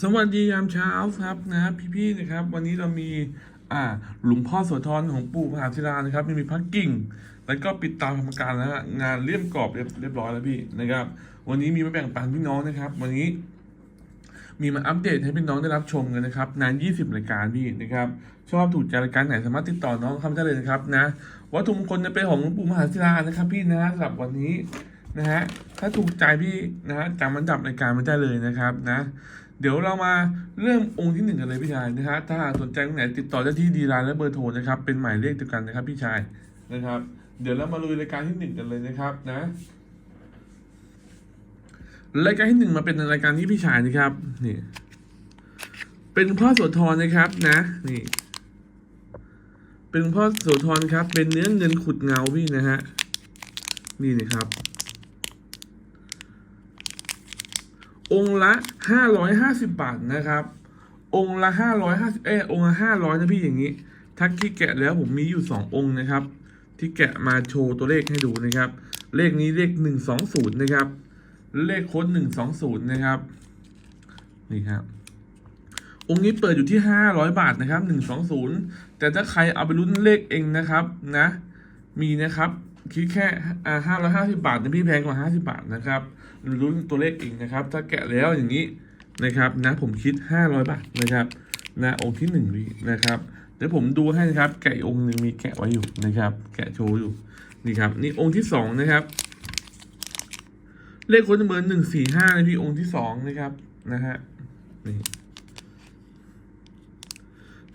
สวัสดียามเช้าครับนะพี่ๆนะครับ วันนี้เรามีอ่าหลวงพ่อโสธรของปู่มหาศิลานะครับมีพระกิ่ง แล้วก็ปิดตาธรรมการแล้วฮะงานเลี่ยมกรอบเรียบเรียบร้อยแล้วพี่นะครับ วันนี้มีมาแบ่งปันพี่น้องนะครับ วันนี้ มีมาอัปเดตให้พี่น้องได้รับชมกันนะครับนาน 20รายการพี่นะครับ ชอบถูกใจรายการไหนสามารถติดต่อน้องเข้ามาได้เลยนะครับนะวัตถุมงคลจะเป็นของหลวงปู่มหาศิลานะครับ พี่นะสำหรับวันนี้นะฮะถ้าถูกใจพี่นะฮะจำมันดับรายการมาได้เลยนะครับนะ เดี๋ยวเรามาเริ่มองค์ที่หนึ่งกันเลยพี่ชายนะฮะถ้าสนใจตรงไหนติดต่อได้ที่ดีไลน์และเบอร์โทรนะครับ เป็นหมายเลขเดียวกันนะครับพี่ชายนะครับ เดี๋ยวเรามาลุยรายการที่หนึ่งกันเลยนะครับนะรายการที่หนึ่งมาเป็นรายการที่พี่ชายนะครับนี่เป็นพ่อโสธรนะครับนะนี่ เป็นพ่อโสธรครับ เป็นเนื้อเงินขุดเงาพี่นะฮะนี่นะครับ องค์ละห้าร้อยห้าสิบบาทนะครับ องค์ละห้าร้อยห้าสิบเออองค์ละห้าร้อยนะพี่อย่างนี้ ทักที่แกะแล้วผมมีอยู่สององค์นะครับ ที่แกะมาโชว์ตัวเลขให้ดูนะครับ เลขนี้เลขหนึ่งสองศูนย์นะครับ เลขโค้ดหนึ่งสองศูนย์นะครับ นี่ครับ องค์นี้เปิดอยู่ที่ห้าร้อยบาทนะครับหนึ่งสองศูนย์แต่ถ้าใครเอาไปลุ้นเลขเองนะครับนะ มีนะครับคิดแค่ห้าร้อยห้าสิบาทนะพี่แพงกว่าห้าสิบาทนะครับ ลุ้นตัวเลขเองนะครับ ถ้าแกะแล้วอย่างนี้นะครับนะผมคิดห้าร้อยบาทนะครับนะองค์ที่หนึ่งนะครับเดี๋ยวผมดูให้นะครับ แกะองค์หนึ่งมีแกะไว้อยู่นะครับ แกะโชว์อยู่นี่ครับนี่องค์ที่สองนะครับ เลขค้ดเบอร์หนึ่งสี่ห้านะพี่องค์ที่สองนะครับนะฮะนี่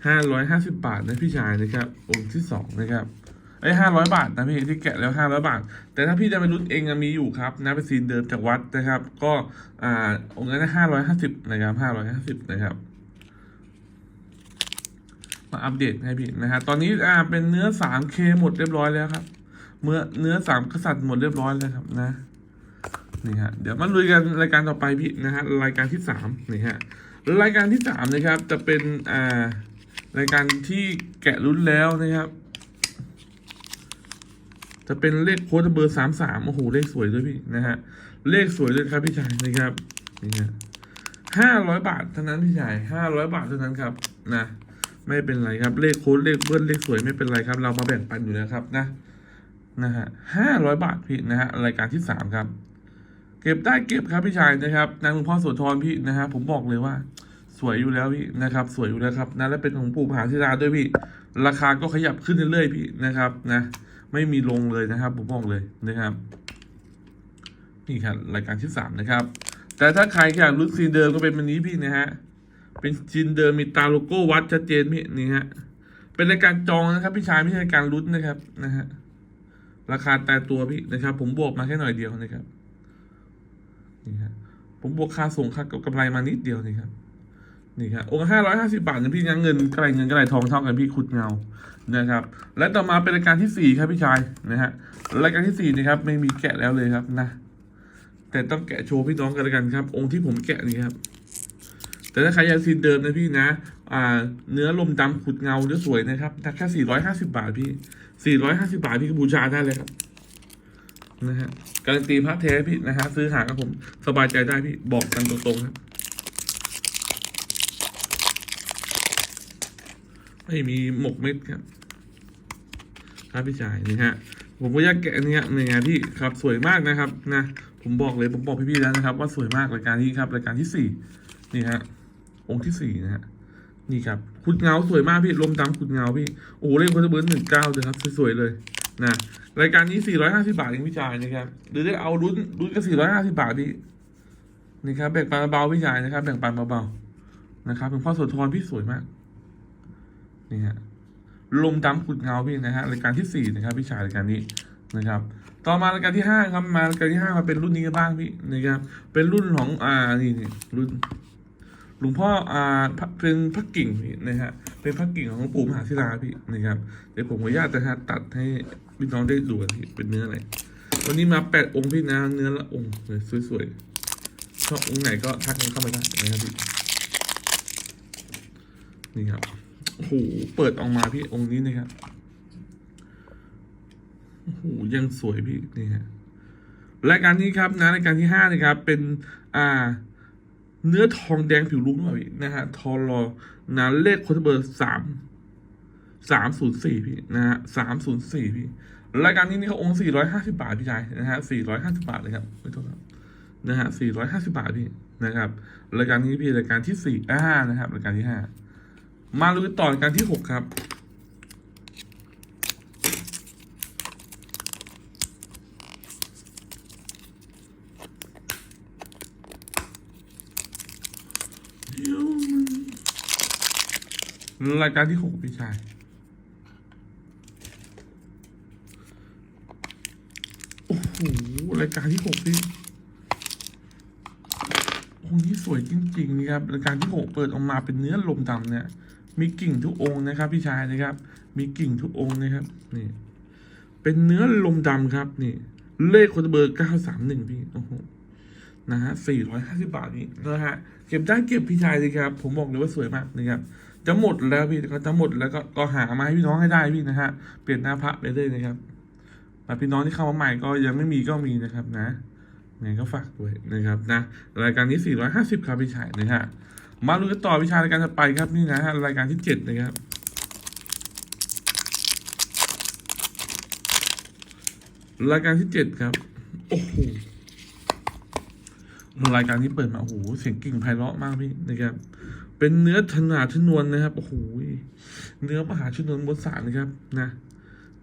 ห้าร้อยห้าสิบบาทนะพี่ชายนะครับ องค์ที่สองนะครับ ไอ้ห้าร้อยบาทนะพี่ที่แกะแล้วห้าร้อยบาท แต่ถ้าพี่จะไปรุ่นเองมีอยู่ครับนะเป็นซีนเดิมจากวัดนะครับ ก็อ่าองค์นั้นห้าร้อยห้าสิบนะครับห้าร้อยห้าสิบนะครับมาอัปเดตให้พี่นะฮะตอนนี้อ่าเป็นเนื้อสามเคหมดเรียบร้อยแล้วครับ เมื่อเนื้อสามกษัตริย์หมดเรียบร้อยแล้วครับนะนี่ฮะเดี๋ยวมาลุยกันรายการต่อไปพี่นะฮะรายการที่สามนี่ฮะรายการที่สามนะครับจะเป็นอ่ารายการที่แกะรุ่นแล้วนะครับ จะเป็นเลขโค้ดเบอร์สามสามโอ้โหเลขสวยด้วยพี่นะฮะเลขสวยเลยครับพี่ชายนะครับนี่ฮะห้าร้อยบาทเท่านั้นพี่ชายห้าร้อยบาทเท่านั้นครับนะไม่เป็นไรครับเลขโค้ดเลขเบิ้ลเลขสวยไม่เป็นไรครับ เรามาแบ่งปันอยู่แล้วครับนะนะฮะห้าร้อยบาทพี่นะฮะรายการที่สามครับ เก็บได้เก็บครับพี่ชายนะครับนางหลวงพ่อโสธรพี่นะฮะผมบอกเลยว่า สวยอยู่แล้วพี่นะครับ สวยอยู่แล้วครับนะและเป็นของปู่มหาศิลาด้วยพี่ ราคาก็ขยับขึ้นเรื่อยๆพี่นะครับนะ ไม่มีลงเลยนะครับผมบอกเลยนะครับนี่ครับรายการที่สามนะครับ แต่ถ้าใครอยากรู้ซีนเดิมก็เป็นวันนี้พี่นะฮะเป็นซีนเดิมมีตาโลโก้วัดชัดเจนพี่นี่ฮะเป็นรายการจองนะครับ พี่ชายไม่ใช่รายการลุ้นนะครับนะฮะราคาแต่ตัวพี่นะครับ ผมบวกมาแค่หน่อยเดียวนะครับนี่ครับผมบวกค่าส่งค่ากำไรมานิดเดียวนี่ครับ นี่ครับองค์ห้าร้อยห้าสิบาทนะพี่ยังเงินกระไรเงินกระไรทองเท่ากันพี่ขุดเงานะครับ และต่อมาเป็นรายการที่สี่ครับพี่ชายนะฮะรายการที่สี่นะครับ ไม่มีแกะแล้วเลยครับนะ แต่ต้องแกะโชว์พี่น้องกันล้วกันครับ องค์ที่ผมแกะนี่ครับ แต่ถ้าใครอยากซีนเดิมนะพี่นะ อ่า เนื้อลมดำขุดเงาเนื้อสวยนะครับแค่สี่ร้อยห้าสิบาทพี่สี่ร้อยห้าสิบาทพี่ก็บูชาได้เลยครับนะฮะการันตีพระแท้พี่นะฮะซื้อหากับผมสบายใจได้พี่บอกกันตรงๆครับ ไม่มีหมกเม็ดครับครับพี่ชายนี่ฮะผมก็อยากแกะนเนี้ยในงานที่ครับสวยมากนะครับนะผมบอกเลยผมบอกพี่ๆแล้วนะครับ ว่าสวยมากรายการนี้ครับรายการที่สี่นี่ฮะองค์ที่สี่นะฮะนี่ครับขุดเงาสวยมากพี่ลมดำขุดเงาพี่โอ้โหเลขโคตรเบิร์นหนึ่งเก้าเลยครับสวยๆเลยนะรายการนี้สี่ร้อยห้าสิบาทเองพี่ชายนะครับ หรือได้เอารุ่นรุ่นก็สี่ร้อยห้าสิบาทพี่นี่ครับแบ่งปันเบาพี่ชายนะครับ แบ่งปันเบาๆนะครับเป็นพ่อโสธรพี่สวยมาก นี่ฮะลมดำขุดเงาพี่นะฮะรายการที่สี่นะครับพี่ชายรายการนี้นะครับ ต่อมารายการที่ห้าครับมารายการที่ห้ามาเป็นรุ่นนี้กันบ้างพี่นะครับ เป็นรุ่นของอ่านี่นี่รุ่นหลวงพ่ออ่าระเป็นพระกิ่งพี่นะฮะเป็นพระกิ่งของหลวงปู่มหาศิลาพี่นะครับเดี๋ยวผมขออนุญาตนะฮะตัดให้พี่น้องได้ดูกันพี่เป็นเนื้ออะไรวันนี้มาแปดองค์พี่นะเนื้อละองค์สวยๆชอบองค์ไหนก็ทักเข้ามาได้นะครับพี่นี่ครับ โอ้โหเปิดออกมาพี่องค์นี้นะครับโอ้โหยังสวยพี่นี่ฮะรายการนี้ครับนะรายการที่ห้านะครับ เป็นอ่า เนื้อทองแดงผิวลุ้งด้วยพี่นะฮะทอรอนะเลขโค้ดเบอร์สามสามศูนย์สี่พี่นะฮะสามศูนย์สี่พี่ รายการนี้นี่เขาองค์สี่ร้อยห้าสิบาทพี่ชายนะฮะสี่ร้อยห้าสิบาทเลยครับไม่ต้องครับนะฮะสี่ร้อยห้าสิบาทพี่นะครับ รายการนี้พี่รายการที่สี่อ่านะครับ รายการที่ห้า มาลุยต่อการที่หกครับ รายการที่หกพี่ชายโอ้โหรายการที่หกพี่องค์นี้สวยจริงๆนะครับรายการที่หกเปิดออกมาเป็นเนื้อลมดำเนี่ย มีกิ่งทุกองค์นะครับ พี่ชายนะครับ มีกิ่งทุกองค์นะครับนี่เป็นเนื้อลมดำครับนี่ เลขคนเบอร์เก้าสามหนึ่งพี่โอ้โหนะฮะสี่ร้อยห้าสิบาทนี่นะฮะเก็บได้เก็บพี่ชายเลยครับ ผมบอกเลยว่าสวยมากนะครับจะหมดแล้วพี่ก็จะหมดแล้วก็ก็หามาให้พี่น้องให้ได้พี่นะฮะเปลี่ยนหน้าพระไปเลยนะครับแต่พี่น้องที่เข้ามาใหม่ก็ยังไม่มีก็มีนะครับนะไงก็ฝากด้วยนะครับนะรายการนี้ 450 ครับพี่ชายนะฮะ มาดูกันต่อพี่ชารายการถัดไปครับนี่นะฮะรายการที่7นะครับรายการที่7ครับโอ้โหรายการนี้เปิดมาโอ้โหเสียงกิ่งไพเราะมากพี่นะครับ เป็นเนื้อถนาชนวนนะครับโอ้โหเนื้อมหาชนวนบนสารนะครับนะ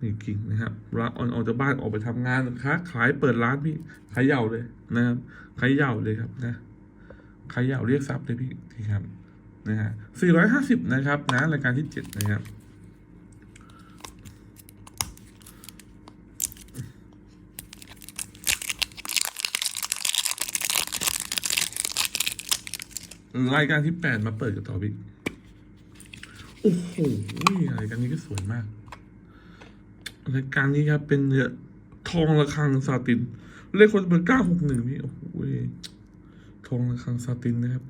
นี่กิ่งนะครับรับออนออกจากบ้านออกไปทำงานค้าขายเปิดร้านพี่ขายเหย่าเลยนะครับขายเหย่าเลยครับนะ ขายเหย่าเรียกทรัพย์เลยพี่ที่ครับนะฮะสี่ร้อยห้าสิบนะครับนะรายการที่เจ็ดนะครับรายการที่แปดมาเปิดกับต่อพี่โอ้โหรายการนี้ก็สวยมากรายการนี้ครับเป็นเนื้อทองระฆังซาติน เลขคนเบอร์เก้าหกหนึ่งพี่ โอ้โห ทองระฆังซาตินนะครับ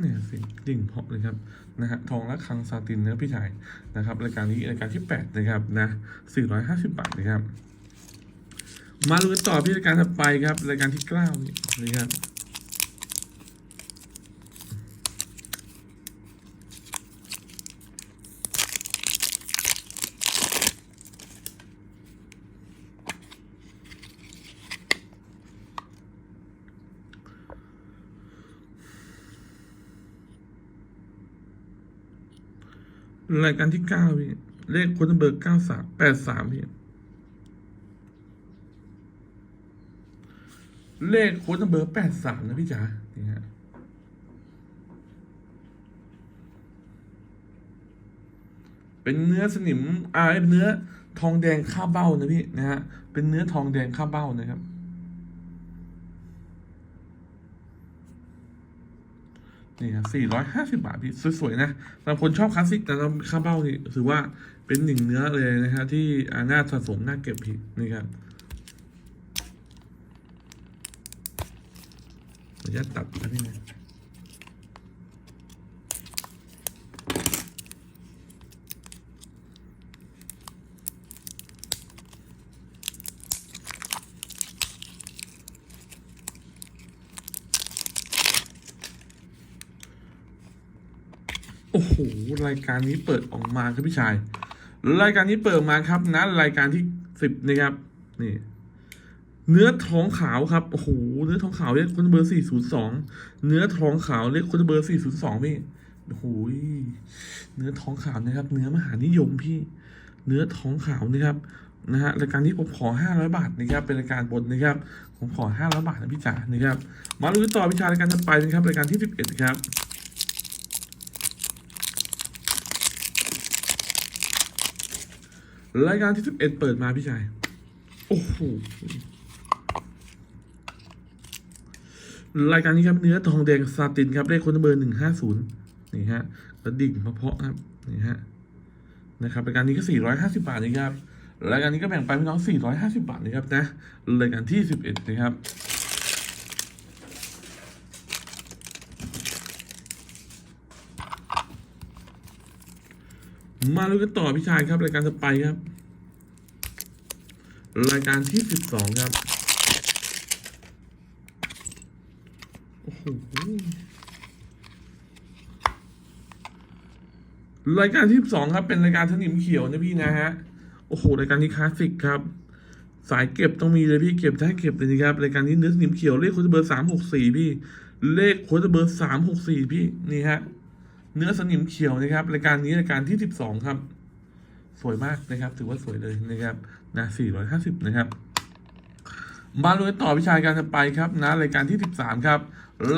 เนี่ยสิดิ่งเพาะเลยครับนะฮะทองระฆังซาตินนะพี่ชายนะครับรายการนี้รายการที่แปดนะครับนะสี่ร้อยห้าสิบบาทนะครับ มาดูกันต่อพี่รายการถัดไปครับรายการที่เก้านี่นะครับ รายการที่เก้าพี่ เลขคนเบอร์เก้าสามแปดสามพี่ เลขโค้ดเบอร์แปดสามนะพี่จ๋านี่ฮะเป็นเนื้อสนิมอ่าเป็นเนื้อทองแดงข้าเบ้านะพี่นะฮะ เป็นเนื้อทองแดงข้าเบ้านะครับ นี่ครับสี่ร้อยห้าสิบาทพี่สวยๆนะสำหรับคนชอบคลาสสิกแต่ข้าวเบ้านี่ถือว่าเป็นหนึ่งเนื้อเลยนะฮะที่น่าสะสมน่าเก็บพี่นี่ครับขออนุญาตตัดท่านี่นะ หรายการนี้เปิดออกมาครับพี่ชาย รายการนี้เปิดมาครับนะรายการที่สิบนะครับ นี่ เนื้อทองขาวครับโอ้โหเนื้อทองขาวเลขคนเบอร์สี่ศูนย์สองเนื้อทองขาวเลขคนเบอร์สี่ศูนย์สองพี่โอ้โหเนื้อทองขาวนะครับ เนื้อมหานิยมพี่ เนื้อทองขาวนะครับนะฮะรายการนี้ผมขอห้าร้อยบาทนะครับ เป็นรายการบนนะครับ ผมขอห้าร้อยบาทนะพี่จ๋านะครับ มาลุ้นต่อพี่ชายรายการต่อไปนะครับ รายการที่สิบเอ็ดครับ รายการที่สิบเอ็ดเปิดมาพี่ชาย โอ้โห รายการนี้ครับเนื้อทองแดงซาตินครับเลขคนเบอร์หนึ่งห้าศูนย์นี่ฮะกระดิ่งมะเพาะครับนี่ฮะนะครับรายการนี้ก็สี่ร้อยห้าสิบาทนะครับรายการนี้ก็แบ่งไปพี่น้องสี่ร้อยห้าสิบาทนะครับนะรายการที่สิบเอ็ดนะครับ มาดูกันต่อพี่ชายครับ รายการต่อไปครับ รายการที่สิบสองครับ โอ้โห รายการที่สองครับ เป็นรายการสนิมเขียวนะพี่นะฮะ โอ้โห รายการนี้คลาสสิกครับ สายเก็บต้องมีเลยพี่เก็บได้เก็บเลยนะครับ รายการนี้เนื้อสนิมเขียวเลขโค้ดเบอร์สามหกสี่พี่ เลขโค้ดเบอร์สามหกสี่พี่ นี่ฮะ เนื้อสนิมเขียวนะครับรายการนี้รายการที่สิบสองครับ สวยมากนะครับ ถือว่าสวยเลยนะครับนะสี่ร้อยห้าสิบนะครับมาเลยต่อวิชาการจะไปครับนะรายการที่ 13 ครับ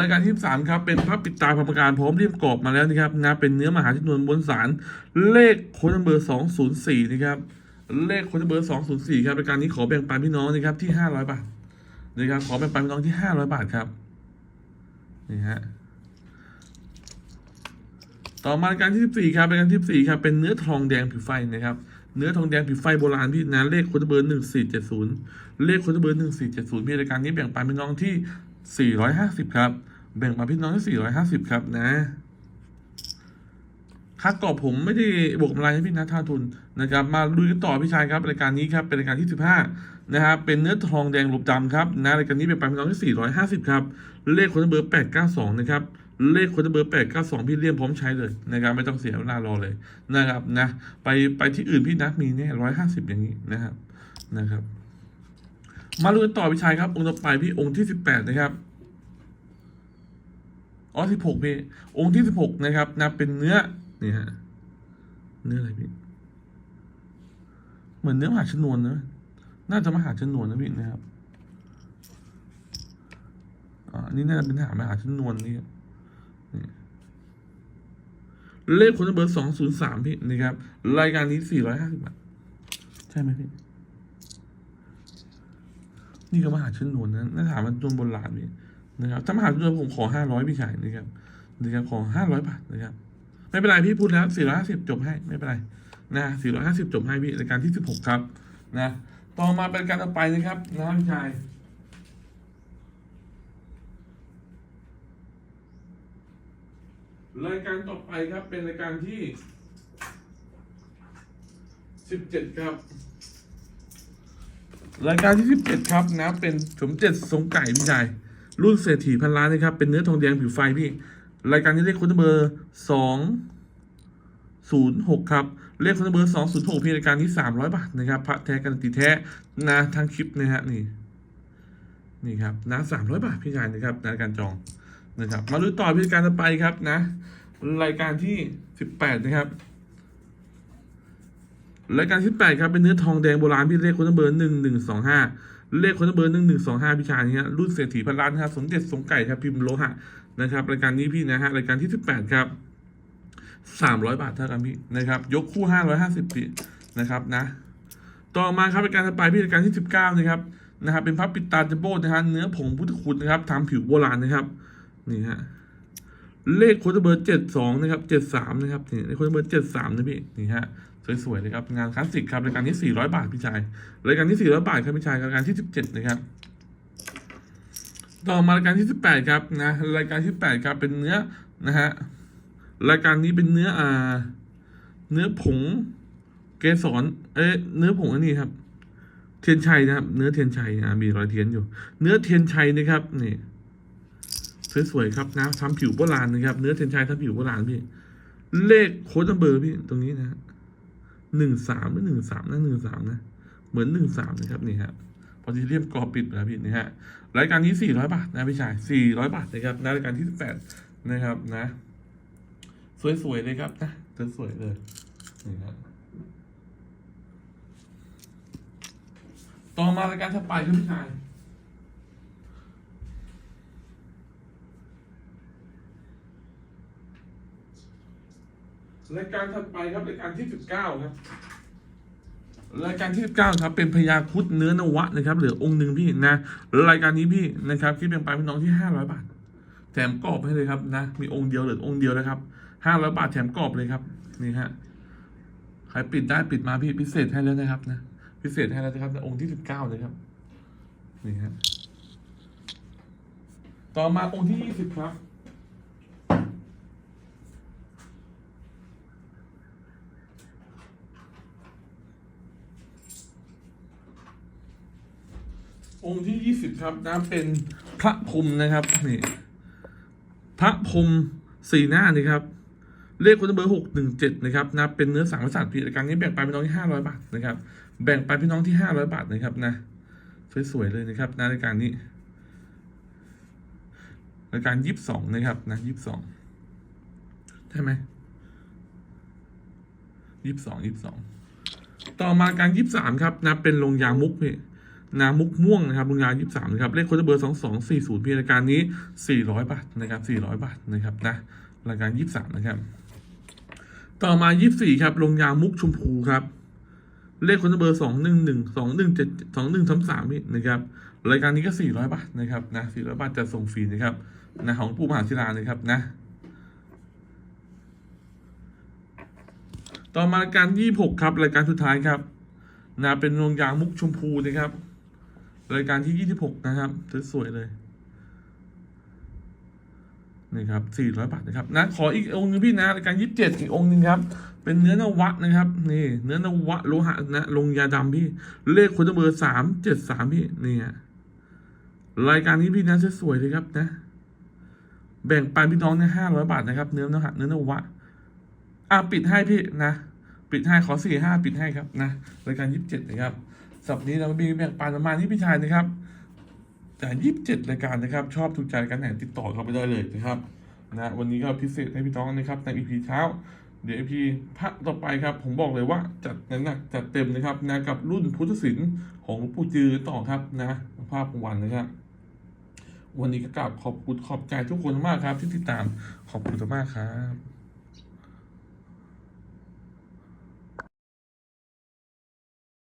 รายการที่13ครับเป็นภาพปิดตาพรรมการพร้อมเรียบกรอบมาแล้วนะครับนะเป็นเนื้อมหาชนวนบนสารเลขโค้ดเบอร์204 นะครับเลขโค้ดเบอร์204 ครับรายการนี้ขอแบ่งปันพี่น้องนะครับที่ 500 บาทนะครับขอแบ่งปันพี่น้องที่ 500 บาทครับนี่ฮะ ต่อมารายการที่ 14 ครับรายการที่14ครับเป็นเนื้อทองแดงผิวไฟนะครับเนื้อทองแดงผิวไฟโบราณพี่นะเลขโคดเบอร์หนึ่งสี่เจ็ดศูนย์เลขโคดเบอร์หนึ่งสี่เจ็ดศูนย์พี่รายการนี้แบ่งปันพี่น้องที่สี่ร้อยห้าสิบครับ แบ่งปันพี่น้องที่สี่ร้อยห้าสิบครับนะค่ากรอบผมไม่ได้บวกกำไรให้พี่นะท่าทุนนะครับ มาดูกันต่อพี่ชายครับรายการนี้ครับเป็นรายการที่สิบห้านะครับเป็นเนื้อทองแดงหลบดำครับนะรายการนี้แบ่งปันพี่น้องที่สี่ร้อยห้าสิบครับเลขโคดเบอร์แปดเก้าสองนะครับ เลขค้ดเบอร์แปดเก้าสองพี่เลี่ยมพร้อมใช้เลยนะครับไม่ต้องเสียเวลารอเลยนะครับนะไปไปที่อื่นพี่นักมีเนี่ยร้อยห้าสิบอย่างนี้นะครับนะครับ มาดูกันต่อพี่ชายครับ องค์ต่อไปพี่องค์ที่สิบแปดนะครับอ๋อสิบหกพี่องค์ที่สิบหกนะครับนะเป็นเนื้อเนี่ฮะเนื้ออะไรพี่ เหมือนเนื้อมหาชนวนนะน่าจะมหาชนวนนะพี่นะครับอ่าอันนี่น่าจะเป็นหามหาชนวนนี่ เลขคนเบอร์สองศูนย์สามพี่นะครับ รายการนี้สี่ร้อยห้าสิบบาท ใช่ไหมพี่ นี่ก็มหาชนวนนะน่าถามมันจนโบราณพี่นะครับ ถ้ามหาชนวนผมขอห้าร้อยพี่ชายนะครับนะครับขอห้าร้อยบาทนะครับ ไม่เป็นไรพี่พูดแล้วสี่ร้อยห้าสิบจบให้ไม่เป็นไรนะสี่ร้อยห้าสิบจบให้พี่รายการที่สิบหกครับ นะ ต่อมาเป็นการต่อไปนะครับนะพี่ชาย รายการต่อไปครับเป็นรายการที่สิบเจ็ดครับ รายการที่สิบเจ็ดครับนะเป็นสมเจ็ดสงไก่พี่ชายรุ่นเศรษฐีพันล้านนะครับ เป็นเนื้อทองแดงผิวไฟพี่ รายการนี้เลขคุณเบอร์สองศูนย์หกครับ เลขคุณเบอร์สองศูนย์หกพี่รายการที่สามร้อยบาทนะครับพระแท้กันตีแท้นะทางคลิปนะฮะนี่ นี่ครับนะสามร้อยบาทพี่ชายนะครับในการจอง นะครับ มาดูต่อพิธีการต่อไปครับนะ รายการที่สิบแปดนะครับรายการที่แปดครับเป็นเนื้อทองแดงโบราณพี่เลขคนเบอร์หนึ่งหนึ่งสองห้าเลขคนเบอร์หนึ่งหนึ่งสองห้าพี่ชายเนี่ยรุ่นเศรษฐีพันล้านนะครับสมเด็จสงไก่ครับพิมพ์โลหะนะครับ รายการนี้พี่นะฮะรายการที่สิบแปดครับสามร้อยบาทเท่ากันพี่นะครับ ยกคู่ห้าร้อยห้าสิบปีนะครับนะ ต่อมาครับรายการต่อไปพี่รายการที่สิบเก้านะครับนะครับเป็นพับปิดตาจัมโบ้นะฮะเนื้อผงพุทธคุณนะครับทำผิวโบราณนะครับ นี่ฮะเลขโค้ดเบอร์เจ็ดสองนะครับเจ็ดสามนะครับนี่เลขโค้ดเบอร์เจ็ดสามนะพี่นี่ฮะสวยๆเลยครับงานคลาสสิกครับรายการที่สี่ร้อยบาทพี่ชายรายการที่สี่ร้อยบาทครับพี่ชายรายการที่สิบเจ็ดนะครับต่อมารายการที่สิบแปดครับนะรายการที่แปดครับเป็นเนื้อนะฮะรายการนี้เป็นเนื้ออ่า เนื้อผงเกสรเอ๊ะเนื้อผงอันนี้ครับ เทียนชัยนะครับ เนื้อเทียนชัยอ่ามีรอยเทียนอยู่ เนื้อเทียนชัยนะครับนี่ สวยๆครับนะทำผิวโบราณนะครับเนื้อเทนชัยทำผิวโบราณพี่ เลขโค้ดนัมเบอร์พี่ตรงนี้นะหนึ่งสามหรือหนึ่งสามนะหนึ่งสามนะ เหมือนหนึ่งสามนะครับนี่ฮะพอที่เรียบกรอบปิดไปแล้วพี่นี่ฮะรายการนี้สี่ร้อยบาทนะพี่ชายสี่ร้อยบาทนะครับนะรายการที่สิบแปดนะครับนะ สวยๆเลยครับนะสวยๆเลยนี่ฮะต่อมารายการถัดไปครับพี่ชาย รายการถัดไปครับรายการที่สิบเก้าครับรายการที่สิบเก้าครับเป็นพญาคุดเนื้อนวะนะครับเหลือองค์หนึ่งพี่นะรายการนี้พี่นะครับคิดเป็นไปพี่น้องที่ห้าร้อยบาท แถมกรอบให้เลยครับนะ มีองค์เดียวเหลือองค์เดียวนะครับห้าร้อยบาทแถมกรอบเลยครับนี่ฮะใครปิดได้ปิดมาพี่พิเศษให้แล้วนะครับนะพิเศษให้แล้วนะครับในองค์ที่สิบเก้าเลยครับนี่ฮะต่อมาองค์ที่ยี่สิบครับ องค์ที่ยี่สิบครับนะเป็นพระพรมนะครับนี่พระพรมสี่หน้านะครับเลขคนเบอร์หกหนึ่งเจ็ดนะครับนะเป็นเนื้อสังวสัตว์พี่รายการนี้แบ่งไปพี่น้องที่ห้าร้อยบาทนะครับ แบ่งไปพี่น้องที่ห้าร้อยบาทนะครับนะสวยๆเลยนะครับนะรายการนี้รายการยี่สิบสองนะครับนะยี่สิบสองใช่ไหมยี่สิบสองยี่สิบสองต่อมาการยี่สิบสามครับนะเป็นลงยางมุกพี่ นามุกม่วงนะครับลงยางยี่สิบสามนะครับเลขโค้ดเบอร์สองสองสี่ศูนย์พี่รายการนี้สี่ร้อยบาทนะครับสี่ร้อยบาทนะครับนะรายการยี่สิบสามนะครับต่อมายี่สิบสี่ครับลงยามุกชมพูครับ เลขโค้ดเบอร์สองหนึ่งหนึ่งสองหนึ่งเจ็ดสองหนึ่งสามสามพี่นะครับรายการนี้ก็สี่ร้อยบาทนะครับนะสี่ร้อยบาทจะส่งฟรีนะครับนะของผู้มหาศิลานะครับนะต่อมารายการยี่หกครับ รายการสุดท้ายครับนะเป็นโรงยางมุกชมพูนะครับ รายการที่ยี่สิบหกนะครับ สวยๆเลยนี่ครับสี่ร้อยบาทนะครับนะขออีกองค์นึงพี่นะรายการยี่สิบเจ็ดอีกองค์หนึ่งครับ เป็นเนื้อนวะนะครับ นี่ เนื้อนวะโลหะนะลงยาดำพี่ เลขคนเบอร์สามเจ็ดสามพี่นี่ฮะรายการนี้พี่นะสวยๆเลยครับนะ แบ่งปันพี่น้องนะห้าร้อยบาทนะครับ เนื้อนวะเนื้อนวะอะปิดให้พี่นะ ปิดให้ขอสี่ห้าปิดให้ครับนะรายการยี่สิบเจ็ดนะครับ สัปดาห์นี้เรามีแบ่งปันประมาณนี้พี่ชายนะครับแต่ยี่สิบเจ็ดรายการนะครับ ชอบถูกใจการไหนติดต่อเข้าไปได้เลยนะครับนะวันนี้ก็พิเศษให้พี่น้องนะครับในอีพีเช้า เดี๋ยวอีพีพระต่อไปครับ ผมบอกเลยว่าจัดหนักจัดเต็มนะครับนะกับรุ่นพุทธศิลป์ของหลวงปู่จือต่อครับนะภาพของวันนะครับวันนี้ก็กราบขอบคุณขอบใจทุกคนมากครับที่ติดตามขอบคุณมากครับ